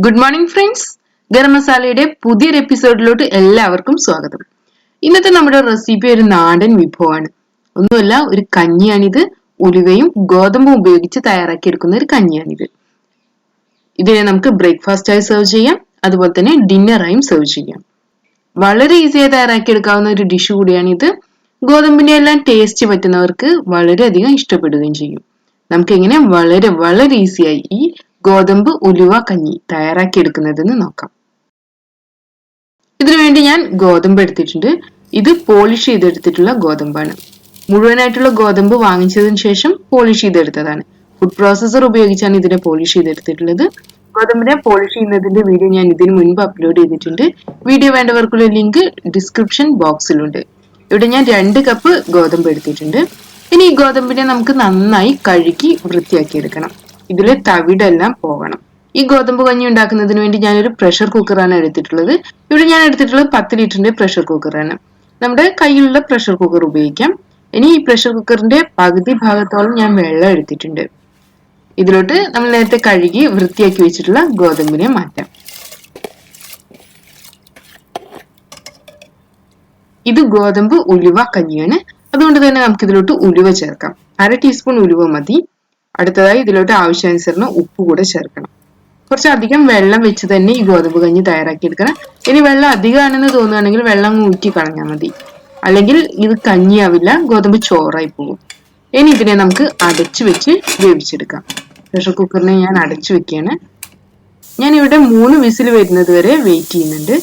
Good morning friends garam മസാലയുടെ പുതിയൊരു എപ്പിസോഡിലോട്ട് എല്ലാവർക്കും സ്വാഗതം. ഇന്നത്തെ നമ്മുടെ റെസിപ്പി ഒരു നാടൻ വിഭവമാണ്. ഒന്നുമല്ല ഒരു കഞ്ഞിയാണിത്. ഉലുവയും ഗോതമ്പും ഉപയോഗിച്ച് തയ്യാറാക്കിയെടുക്കുന്ന ഒരു കഞ്ഞിയാണിത്. ഇതിനെ നമുക്ക് ബ്രേക്ക്ഫാസ്റ്റ് ആയി സെർവ് ചെയ്യാം. അതുപോലെ തന്നെ ഡിന്നറായും സെർവ് ചെയ്യാം. വളരെ ഈസിയായി തയ്യാറാക്കിയെടുക്കാവുന്ന ഒരു ഡിഷ് കൂടിയാണിത്. ഗോതമ്പിന്റെ എല്ലാം ടേസ്റ്റ് പറ്റുന്നവർക്ക് വളരെയധികം ഇഷ്ടപ്പെടുകയും ചെയ്യും. നമുക്ക് എങ്ങനെ വളരെ വളരെ ഈസിയായി ഈ ഗോതമ്പ് ഉലുവ കഞ്ഞി തയ്യാറാക്കി എടുക്കുന്നതെന്ന് നോക്കാം. ഇതിനുവേണ്ടി ഞാൻ ഗോതമ്പ് എടുത്തിട്ടുണ്ട്. ഇത് പോളിഷ് ചെയ്തെടുത്തിട്ടുള്ള ഗോതമ്പാണ്. മുഴുവനായിട്ടുള്ള ഗോതമ്പ് വാങ്ങിച്ചതിന് ശേഷം പോളിഷ് ചെയ്തെടുത്തതാണ്. ഫുഡ് പ്രോസസർ ഉപയോഗിച്ചാണ് ഇതിനെ പോളിഷ് ചെയ്തെടുത്തിട്ടുള്ളത്. ഗോതമ്പിനെ പോളിഷ് ചെയ്യുന്നതിന്റെ വീഡിയോ ഞാൻ ഇതിനു മുൻപ് അപ്ലോഡ് ചെയ്തിട്ടുണ്ട്. വീഡിയോ വേണ്ടവർക്കുള്ള ലിങ്ക് ഡിസ്ക്രിപ്ഷൻ ബോക്സിലുണ്ട്. ഇവിടെ ഞാൻ രണ്ട് കപ്പ് ഗോതമ്പ് എടുത്തിട്ടുണ്ട്. ഇനി ഈ ഗോതമ്പിനെ നമുക്ക് നന്നായി കഴുകി വൃത്തിയാക്കി എടുക്കണം ഇതിലെ തവിടെല്ലാം പോകണം. ഈ ഗോതമ്പ് കഞ്ഞി ഉണ്ടാക്കുന്നതിന് വേണ്ടി ഞാനൊരു പ്രഷർ കുക്കറാണ് എടുത്തിട്ടുള്ളത്. ഇവിടെ ഞാൻ എടുത്തിട്ടുള്ളത് പത്ത് ലിറ്ററിന്റെ പ്രഷർ കുക്കറാണ് നമ്മുടെ കയ്യിലുള്ള പ്രഷർ കുക്കർ ഉപയോഗിക്കാം. ഇനി ഈ പ്രഷർ കുക്കറിന്റെ പകുതി ഭാഗത്തോളം ഞാൻ വെള്ളം എടുത്തിട്ടുണ്ട്. ഇതിലോട്ട് നമ്മൾ നേരത്തെ കഴുകി വൃത്തിയാക്കി വെച്ചിട്ടുള്ള ഗോതമ്പിനെ മാറ്റാം. ഇത് ഗോതമ്പ് ഉലുവ കഞ്ഞിയാണ്. അതുകൊണ്ട് തന്നെ നമുക്ക് ഇതിലോട്ട് ഉലുവ ചേർക്കാം. അര ടീസ്പൂൺ ഉലുവ മതി. അടുത്തതായി ഇതിലോട്ട് ആവശ്യാനുസരണം ഉപ്പ് കൂടെ ചേർക്കണം. കുറച്ചധികം വെള്ളം വെച്ച് തന്നെ ഈ ഗോതമ്പ് കഞ്ഞി തയ്യാറാക്കി എടുക്കണം ഇനി വെള്ളം അധികമാണെന്ന് തോന്നുകയാണെങ്കിൽ വെള്ളം ഊറ്റി കളഞ്ഞാൽ മതി. അല്ലെങ്കിൽ ഇത് കഞ്ഞിയാവില്ല ഗോതമ്പ് ചോറായി പോകും. ഇനി ഇതിനെ നമുക്ക് അടച്ചു വെച്ച് വേവിച്ചെടുക്കാം. പ്രഷർ കുക്കറിനെ ഞാൻ അടച്ചു വെക്കുകയാണ്. ഞാൻ ഇവിടെ മൂന്ന് വിസിൽ വരുന്നത് വരെ വെയിറ്റ് ചെയ്യുന്നുണ്ട്.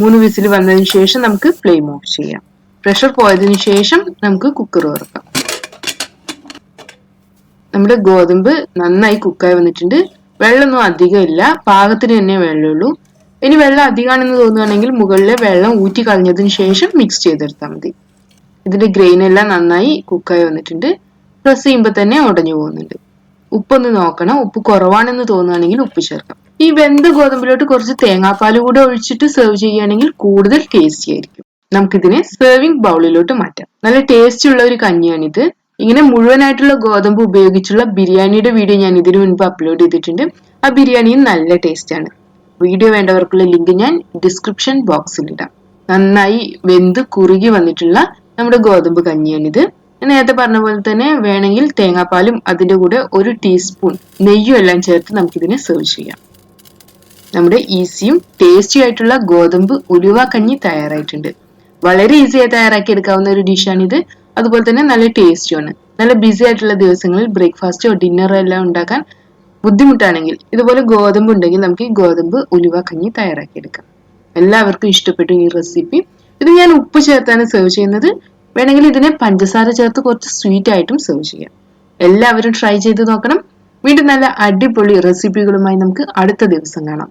മൂന്ന് വിസിൽ വന്നതിന് ശേഷം നമുക്ക് ഫ്ലെയിം ഓഫ് ചെയ്യാം. പ്രഷർ പോയതിനു ശേഷം നമുക്ക് കുക്കർ തുറക്കാം. നമ്മുടെ ഗോതമ്പ് നന്നായി കുക്കായി വന്നിട്ടുണ്ട്. വെള്ളമൊന്നും അധികം ഇല്ല. പാകത്തിന് തന്നെ വെള്ളമുള്ളൂ. ഇനി വെള്ളം അധികമാണെന്ന് തോന്നുകയാണെങ്കിൽ മുകളിലെ വെള്ളം ഊറ്റി കളഞ്ഞതിന് ശേഷം മിക്സ് ചെയ്തെടുത്താൽ മതി. ഇതിന്റെ ഗ്രെയിൻ എല്ലാം നന്നായി കുക്കായി വന്നിട്ടുണ്ട്. പ്രസ് ചെയ്യുമ്പോൾ തന്നെ ഉടഞ്ഞു പോകുന്നുണ്ട്. ഉപ്പൊന്ന് നോക്കണം. ഉപ്പ് കുറവാണെന്ന് തോന്നുകയാണെങ്കിൽ ഉപ്പ് ചേർക്കാം. ഈ വെന്ത ഗോതമ്പിലോട്ട് കുറച്ച് തേങ്ങാപ്പാൽ കൂടെ ഒഴിച്ചിട്ട് സെർവ് ചെയ്യുകയാണെങ്കിൽ കൂടുതൽ ടേസ്റ്റി ആയിരിക്കും. നമുക്കിതിനെ സെർവിംഗ് ബൗളിലോട്ട് മാറ്റാം. നല്ല ടേസ്റ്റ് ഉള്ള ഒരു കഞ്ഞിയാണിത്. ഇങ്ങനെ മുഴുവനായിട്ടുള്ള ഗോതമ്പ് ഉപയോഗിച്ചുള്ള ബിരിയാണിയുടെ വീഡിയോ ഞാൻ ഇതിനു മുൻപ് അപ്ലോഡ് ചെയ്തിട്ടുണ്ട്. ആ ബിരിയാണിയും നല്ല ടേസ്റ്റ് ആണ്. വീഡിയോ വേണ്ടവർക്കുള്ള ലിങ്ക് ഞാൻ ഡിസ്ക്രിപ്ഷൻ ബോക്സിൽ ഇടാം. നന്നായി വെന്ത് കുറുകി വന്നിട്ടുള്ള നമ്മുടെ ഗോതമ്പ് കഞ്ഞിയാണിത്. നേരത്തെ പറഞ്ഞ പോലെ തന്നെ വേണമെങ്കിൽ തേങ്ങാപ്പാലും അതിന്റെ കൂടെ ഒരു ടീസ്പൂൺ നെയ്യും എല്ലാം ചേർത്ത് നമുക്കിതിനെ സെർവ് ചെയ്യാം. നമ്മുടെ ഈസിയും ടേസ്റ്റി ആയിട്ടുള്ള ഗോതമ്പ് ഉലുവ കഞ്ഞി തയ്യാറായിട്ടുണ്ട്. വളരെ ഈസിയായി തയ്യാറാക്കി എടുക്കാവുന്ന ഒരു ഡിഷാണിത് അതുപോലെ തന്നെ നല്ല ടേസ്റ്റിയാണ് നല്ല ബിസി ആയിട്ടുള്ള ദിവസങ്ങളിൽ ബ്രേക്ക്ഫാസ്റ്റോ ഡിന്നറോ എല്ലാം ഉണ്ടാക്കാൻ ബുദ്ധിമുട്ടാണെങ്കിൽ ഇതുപോലെ ഗോതമ്പ് ഉണ്ടെങ്കിൽ നമുക്ക് ഈ ഗോതമ്പ് ഉലുവ കഞ്ഞി തയ്യാറാക്കി എടുക്കാം. എല്ലാവർക്കും ഇഷ്ടപ്പെട്ടു ഈ റെസിപ്പി ഇത് ഞാൻ ഉപ്പ് ചേർത്താണ് സെർവ് ചെയ്യുന്നത്. വേണമെങ്കിൽ ഇതിനെ പഞ്ചസാര ചേർത്ത് കുറച്ച് സ്വീറ്റ് ആയിട്ടും സെർവ് ചെയ്യാം. എല്ലാവരും ട്രൈ ചെയ്ത് നോക്കണം. വീണ്ടും നല്ല അടിപൊളി റെസിപ്പികളുമായി നമുക്ക് അടുത്ത ദിവസം കാണാം.